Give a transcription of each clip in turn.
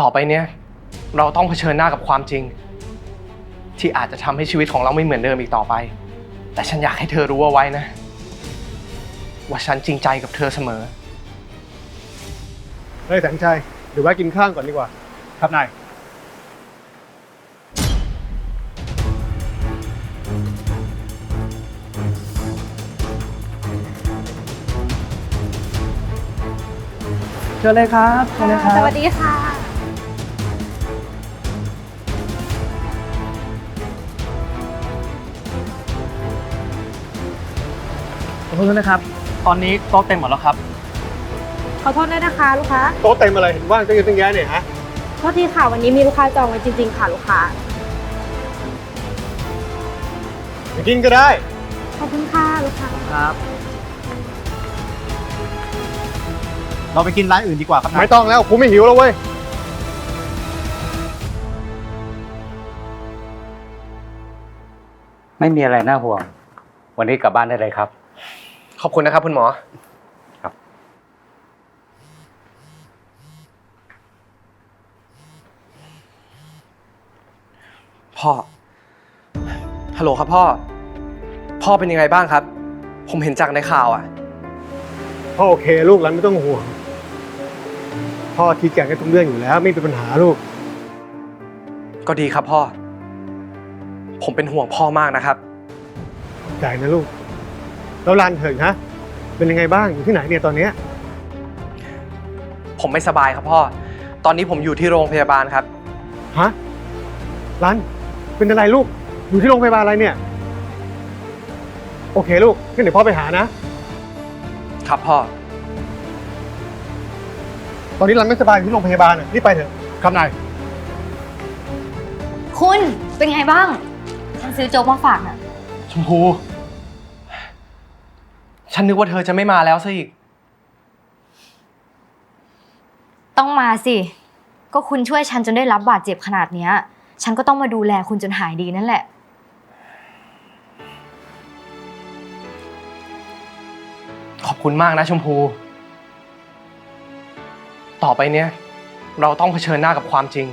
ต่อไปเนี้ยเราต้องเผชิญหน้ากับความจริง ที่อาจจะทำให้ชีวิตของเราไม่เหมือนเดิมอีกต่อไป แต่ฉันอยากให้เธอรู้เอาไว้นะ ว่าฉันจริงใจกับเธอเสมอ เฮ้ยแสงชัยเดี๋ยวแวะกินข้าวก่อนดีกว่า ครับนาย เชิญเลยครับเชิญเลยครับ สวัสดีค่ะ ขอโทษนะครับ ตอนนี้โต๊ะเต็มหมดแล้วครับ ขอโทษด้วยนะคะลูกค้าโต๊ะเต็มอะไรเห็นว่างตั้งเยอะตั้งแยะเนี่ยฮะโทษทีค่ะวันนี้มีลูกค้าจองไว้จริง ๆ ค่ะลูกค้าไปกินก็ได้ ขอบคุณค่ะลูกค้าครับ เราไปกินร้านอื่นดีกว่าครับนายไม่ต้องแล้วกูไม่หิวแล้วเว้ย ไม่มีอะไรน่าห่วง วันนี้กลับบ้านได้เลยครับ ขอบคุณนะครับ คุณหมอ ครับ พ่อ ฮัลโหลครับพ่อ พ่อเป็นยังไงบ้างครับ ผมเห็นจากในข่าวอะ พ่อโอเคลูกรันไม่ต้องห่วง พ่อทีแจงให้ทุกเรื่องอยู่แล้ว ไม่เป็นปัญหาลูก ก็ดีครับพ่อ ผมเป็นห่วงพ่อมากนะครับ ใจนะลูก แล้วรันเถิงฮะเป็นยังไงบ้างอยู่ที่ไหนเนี่ยตอนเนี้ยผมไม่สบายครับพ่อ ตอนนี้ผมอยู่ที่โรงพยาบาลครับ ฮะรันเป็นอะไรลูกอยู่ที่โรงพยาบาลอะไรเนี่ย โอเคลูกงั้นเดี๋ยวพ่อไปหานะ ครับพ่อ ตอนนี้รันไม่สบายอยู่ที่โรงพยาบาลอะรีบไปเถอะครับนายคุณเป็นไงบ้าง ฉันซื้อโจ๊กมาฝากน่ะชมพู ฉันนึกว่าเธอจะไม่มาแล้วซะอีก ต้องมาสิ ก็คุณช่วยฉันจนได้รับบาดเจ็บขนาดเนี้ย ฉันก็ต้องมาดูแลคุณจนหายดีนั่นแหละ ขอบคุณมากนะชมพู ต่อไปเนี้ยเราต้องเผชิญหน้ากับความจริง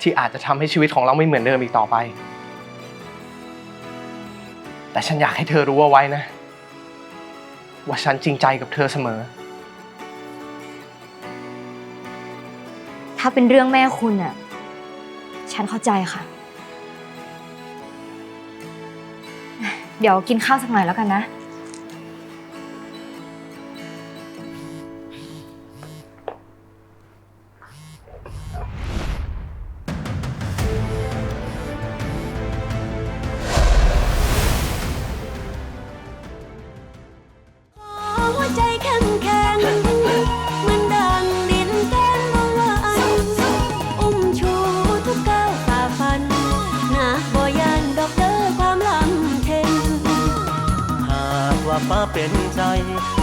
ที่อาจจะทำให้ชีวิตของเราไม่เหมือนเดิมอีกต่อไป แต่ฉันอยากให้เธอรู้เอาไว้นะ ว่าฉันจริงใจกับเธอเสมอ ถ้าเป็นเรื่องแม่คุณน่ะ ฉันเข้าใจค่ะ เดี๋ยวกินข้าวสักหน่อยแล้วกันนะ ว่าฟ้าเป็นใจ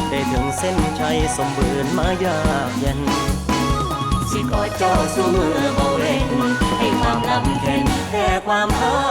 ได้ถึงเส้นชัยสมบูรณ์มายากเย็น สิกอดเจ้าสู้มือบ่เว้นให้ความลำเค็นแต่ความหาสองเฮา